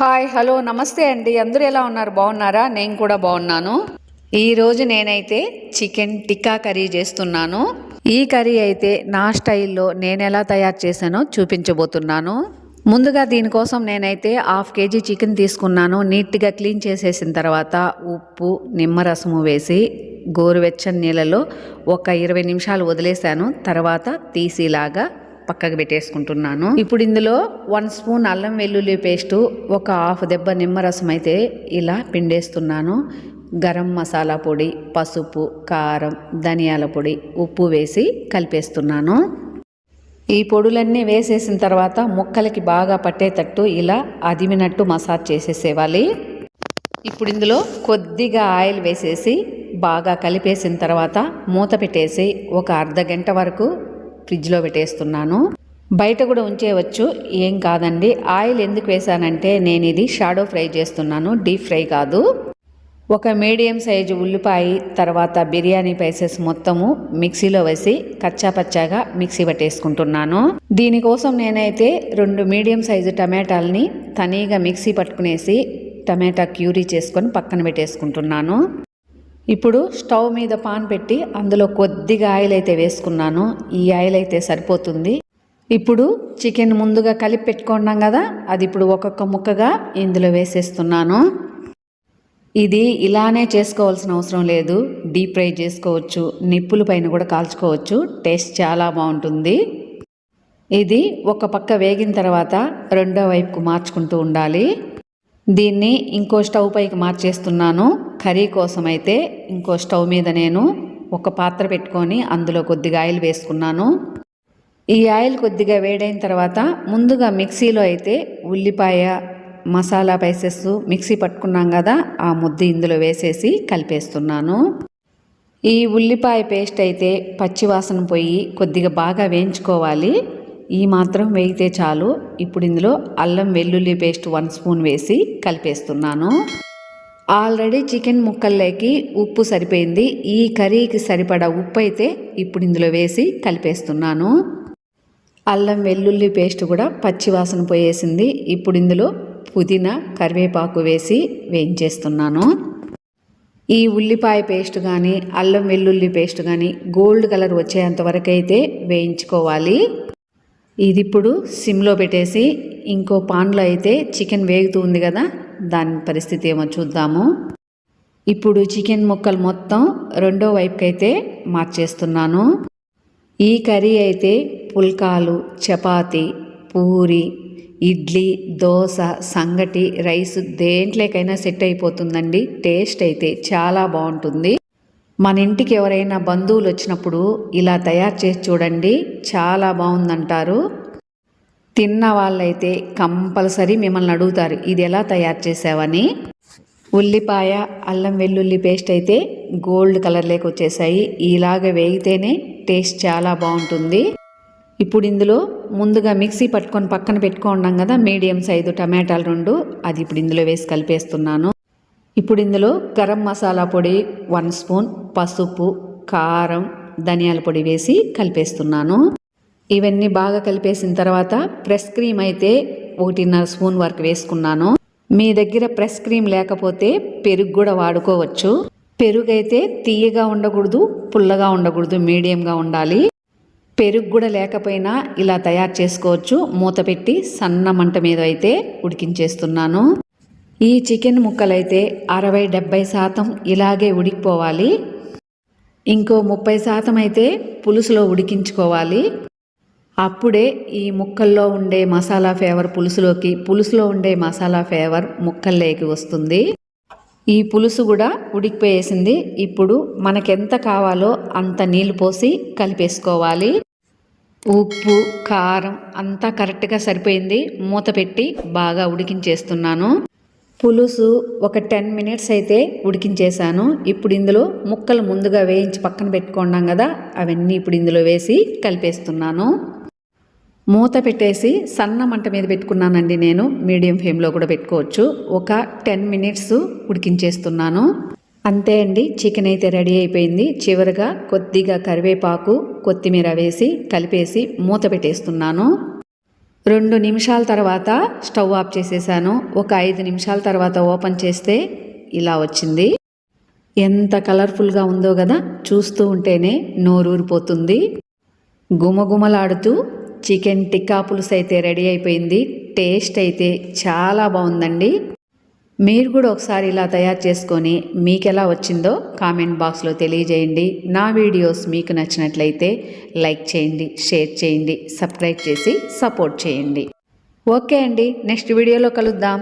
Hi hello నమస్తే అండి. అందరూ ఎలా ఉన్నారు? బాగున్నారా? నేను కూడా బాగున్నాను. ఈరోజు నేనైతే చికెన్ టిక్కా కర్రీ చేస్తున్నాను. ఈ కర్రీ అయితే నా స్టైల్లో నేను ఎలా తయారు చేశానో చూపించబోతున్నాను. ముందుగా దీనికోసం నేనైతే హాఫ్ కేజీ చికెన్ తీసుకున్నాను. నీట్గా క్లీన్ చేసేసిన తర్వాత ఉప్పు నిమ్మరసము వేసి గోరువెచ్చని నీళ్ళలో ఒక ఇరవై నిమిషాలు వదిలేశాను. తర్వాత తీసిలాగా పక్కకు పెట్టేసుకుంటున్నాను. ఇప్పుడు ఇందులో వన్ స్పూన్ అల్లం వెల్లుల్లి పేస్టు ఒక హాఫ్ దెబ్బ నిమ్మరసం అయితే ఇలా పిండేస్తున్నాను. గరం మసాలా పొడి పసుపు కారం ధనియాల పొడి ఉప్పు వేసి కలిపేస్తున్నాను. ఈ పొడులన్నీ వేసేసిన తర్వాత ముక్కలకి బాగా పట్టేటట్టు ఇలా అదిమినట్టు మసాజ్ చేసేసేవాలి. ఇప్పుడు ఇందులో కొద్దిగా ఆయిల్ వేసేసి బాగా కలిపేసిన తర్వాత మూత పెట్టేసి ఒక అర్ధ గంట వరకు ఫ్రిడ్జ్లో పెట్టేస్తున్నాను. బయట కూడా ఉంచేయవచ్చు. ఏం కాదండి. ఆయిల్ ఎందుకు వేసానంటే నేను ఇది షాడో ఫ్రై చేస్తున్నాను. డీప్ ఫ్రై కాదు. ఒక మీడియం సైజు ఉల్లిపాయ తర్వాత బిర్యానీ పైసెస్ మొత్తము మిక్సీలో వేసి కచ్చాపచ్చాగా మిక్సీ పట్టేసుకుంటున్నాను. దీనికోసం నేనైతే రెండు మీడియం సైజు టమాటాలని తనీగా మిక్సీ పట్టుకునేసి టమాటా క్యూరీ చేసుకొని పక్కన పెట్టేసుకుంటున్నాను. ఇప్పుడు స్టవ్ మీద పాన్ పెట్టి అందులో కొద్దిగా ఆయిల్ అయితే వేసుకున్నాను. ఈ ఆయిల్ అయితే సరిపోతుంది. ఇప్పుడు చికెన్ ముందుగా కలిపి పెట్టుకున్నాం కదా అది ఇప్పుడు ఒక్కొక్క ముక్కగా ఇందులో వేసేస్తున్నాను. ఇది ఇలానే చేసుకోవాల్సిన అవసరం లేదు. డీప్ ఫ్రై చేసుకోవచ్చు నిప్పుల పైన కూడా కాల్చుకోవచ్చు. టేస్ట్ చాలా బాగుంటుంది. ఇది ఒక పక్క వేగిన తర్వాత రెండో వైపుకు మార్చుకుంటూ ఉండాలి. దీన్ని ఇంకో స్టవ్ పైకి మార్చేస్తున్నాను. కర్రీ కోసం అయితే ఇంకో స్టవ్ మీద నేను ఒక పాత్ర పెట్టుకొని అందులో కొద్దిగా ఆయిల్ వేసుకున్నాను. ఈ ఆయిల్ కొద్దిగా వేడైన తర్వాత ముందుగా మిక్సీలో అయితే ఉల్లిపాయ మసాలా పైసెస్ మిక్సీ పట్టుకున్నాం కదా ఆ ముద్ద ఇందులో వేసేసి కలిపేస్తున్నాను. ఈ ఉల్లిపాయ పేస్ట్ అయితే పచ్చివాసన పోయి కొద్దిగా బాగా వేయించుకోవాలి. ఈ మాత్రం వేగితే చాలు. ఇప్పుడు ఇందులో అల్లం వెల్లుల్లి పేస్ట్ వన్ స్పూన్ వేసి కలిపేస్తున్నాను. ఆల్రెడీ చికెన్ ముక్కల్లోకి ఉప్పు సరిపోయింది. ఈ కర్రీకి సరిపడా ఉప్పు అయితే ఇప్పుడు ఇందులో వేసి కలిపేస్తున్నాను. అల్లం వెల్లుల్లి పేస్ట్ కూడా పచ్చివాసన పోయేసింది. ఇప్పుడు ఇందులో పుదీనా కరివేపాకు వేసి వేయించేస్తున్నాను. ఈ ఉల్లిపాయ పేస్ట్ కానీ అల్లం వెల్లుల్లి పేస్ట్ కానీ గోల్డ్ కలర్ వచ్చేంత వరకు అయితే వేయించుకోవాలి. ఇది ఇప్పుడు సిమ్లో పెట్టేసి ఇంకో పాన్లో అయితే చికెన్ వేగుతూ ఉంది కదా దాని పరిస్థితి ఏమో చూద్దాము. ఇప్పుడు చికెన్ ముక్కలు మొత్తం రెండో వైపుకైతే మార్చేస్తున్నాను. ఈ కర్రీ అయితే పుల్కాలు చపాతి పూరి ఇడ్లీ దోశ సంగటి రైస్ దేంట్లోకైనా సెట్ అయిపోతుందండి. టేస్ట్ అయితే చాలా బాగుంటుంది. మన ఇంటికి ఎవరైనా బంధువులు వచ్చినప్పుడు ఇలా తయారు చేసి చూడండి చాలా బాగుందంటారు. తిన్న వాళ్ళైతే కంపల్సరీ మిమ్మల్ని అడుగుతారు ఇది ఎలా తయారు చేసావని? ఉల్లిపాయ అల్లం వెల్లుల్లి పేస్ట్ అయితే గోల్డ్ కలర్లోకి వచ్చేసాయి. ఇలాగ వేగితేనే టేస్ట్ చాలా బాగుంటుంది. ఇప్పుడు ఇందులో ముందుగా మిక్సీ పట్టుకొని పక్కన పెట్టుకున్నాం కదా మీడియం సైజు టమాటాలు రెండు. అది ఇప్పుడు ఇందులో వేసి కలిపేస్తున్నాను. ఇప్పుడు ఇందులో గరం మసాలా పొడి వన్ స్పూన్ పసుపు కారం ధనియాల పొడి వేసి కలిపేస్తున్నాను. ఇవన్నీ బాగా కలిపేసిన తర్వాత ప్రెస్ క్రీమ్ అయితే ఒకటిన్నర స్పూన్ వరకు వేసుకున్నాను. మీ దగ్గర ప్రెస్ క్రీమ్ లేకపోతే పెరుగు కూడా వాడుకోవచ్చు. పెరుగు అయితే తీయగా ఉండకూడదు పుల్లగా ఉండకూడదు మీడియంగా ఉండాలి. పెరుగు కూడా లేకపోయినా ఇలా తయారు చేసుకోవచ్చు. మూత పెట్టి సన్న మంట మీద అయితే ఉడికించేస్తున్నాను. ఈ చికెన్ ముక్కలైతే అరవై డెబ్బై శాతం ఇలాగే ఉడికిపోవాలి. ఇంకో ముప్పై శాతం అయితే పులుసులో ఉడికించుకోవాలి. అప్పుడే ఈ ముక్కల్లో ఉండే మసాలా ఫ్లేవర్ పులుసులోకి పులుసులో ఉండే మసాలా ఫ్లేవర్ ముక్కల్లోకి వస్తుంది. ఈ పులుసు కూడా ఉడికిపోయేసింది. ఇప్పుడు మనకెంత కావాలో అంత నీళ్ళు పోసి కలిపేసుకోవాలి. ఉప్పు కారం అంతా కరెక్ట్గా సరిపోయింది. మూత పెట్టి బాగా ఉడికించేస్తున్నాను. పులుసు ఒక టెన్ మినిట్స్ అయితే ఉడికించేశాను. ఇప్పుడు ఇందులో ముక్కలు ముందుగా వేయించి పక్కన పెట్టుకున్నాం కదా అవన్నీ ఇప్పుడు ఇందులో వేసి కలిపేస్తున్నాను. మూత పెట్టేసి సన్న మంట మీద పెట్టుకున్నానండి నేను. మీడియం ఫ్లేమ్లో కూడా పెట్టుకోవచ్చు. ఒక టెన్ మినిట్స్ ఉడికించేస్తున్నాను. అంతే అండి చికెన్ అయితే రెడీ అయిపోయింది. చివరిగా కొద్దిగా కరివేపాకు కొత్తిమీర వేసి కలిపేసి మూత పెట్టేస్తున్నాను. రెండు నిమిషాల తర్వాత స్టవ్ ఆఫ్ చేసేసాను. ఒక ఐదు నిమిషాల తర్వాత ఓపెన్ చేస్తే ఇలా వచ్చింది. ఎంత కలర్ఫుల్గా ఉందో కదా చూస్తూ ఉంటేనే నోరూరిపోతుంది. గుమగుమలాడుతూ చికెన్ టిక్కా పులుసు అయితే రెడీ అయిపోయింది. టేస్ట్ అయితే చాలా బాగుందండి. మీరు కూడా ఒకసారి ఇలా తయారు చేసుకొని మీకు ఎలా వచ్చిందో కామెంట్ బాక్స్లో తెలియజేయండి. నా వీడియోస్ మీకు నచ్చినట్లయితే లైక్ చేయండి షేర్ చేయండి సబ్స్క్రైబ్ చేసి సపోర్ట్ చేయండి. ఓకే అండి. నెక్స్ట్ వీడియోలో కలుద్దాం.